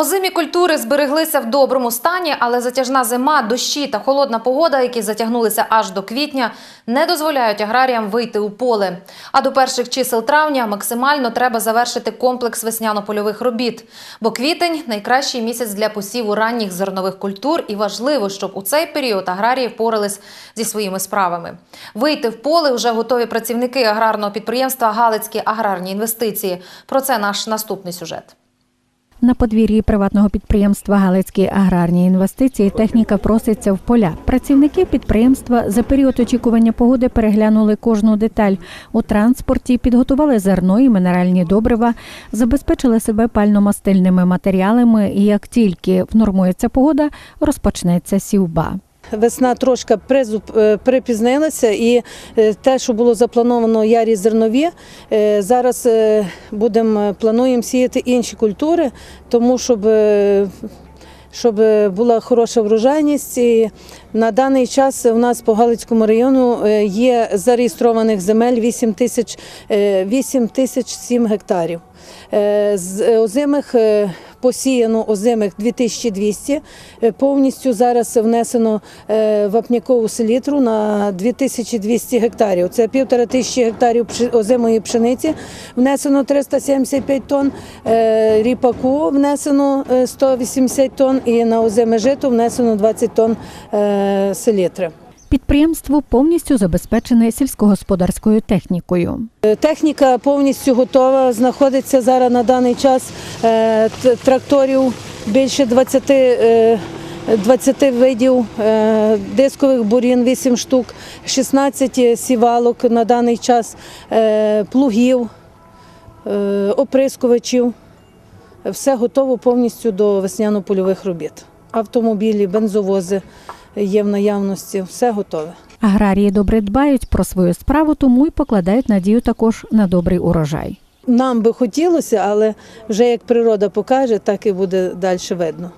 Озимі культури збереглися в доброму стані, але затяжна зима, дощі та холодна погода, які затягнулися аж до квітня, не дозволяють аграріям вийти у поле. А до перших чисел травня максимально треба завершити комплекс весняно-польових робіт. Бо квітень найкращий місяць для посіву ранніх зернових культур, і важливо, щоб у цей період аграрії впорались зі своїми справами. Вийти в поле вже готові працівники аграрного підприємства Галицькі аграрні інвестиції. Про це наш наступний сюжет. На подвір'ї приватного підприємства Галицькі аграрні інвестиції техніка проситься в поля. Працівники підприємства за період очікування погоди переглянули кожну деталь. У транспорті підготували зерно і мінеральні добрива, забезпечили себе пально-мастильними матеріалами. І як тільки внормується погода, розпочнеться сівба. Весна трошки е, припізнилася, і е, те, що було заплановано ярі зернові, е, зараз будемо плануємо сіяти інші культури, тому щоб. Щоб була хороша врожайність, і на даний час у нас по Галицькому району є зареєстрованих земель 8 тисяч е, 8 тисяч 7 гектарів. З озимих посіяно озимих 2200, е, повністю зараз внесено е, вапнякову селітру на 2200 гектарів. Це півтора тисячі гектарів озимої пшениці, внесено 375 тонн, е, ріпаку внесено е, 180 тонн і на озиме жито внесено 20 тонн селітри. Підприємство повністю забезпечене сільськогосподарською технікою. Е, Техніка повністю готова. Знаходиться зараз на даний час е, тракторів більше 20, е, 20 видів, е, дискових бурін 8 штук, 16 сівалок на даний час, плугів, оприскувачів. Все готово повністю до весняно-польових робіт. Автомобілі, бензовози є в наявності, все готове. Аграрії добре дбають про свою справу, тому й покладають надію також на добрий урожай. Нам би хотілося, але вже як природа покаже, так і буде далі видно.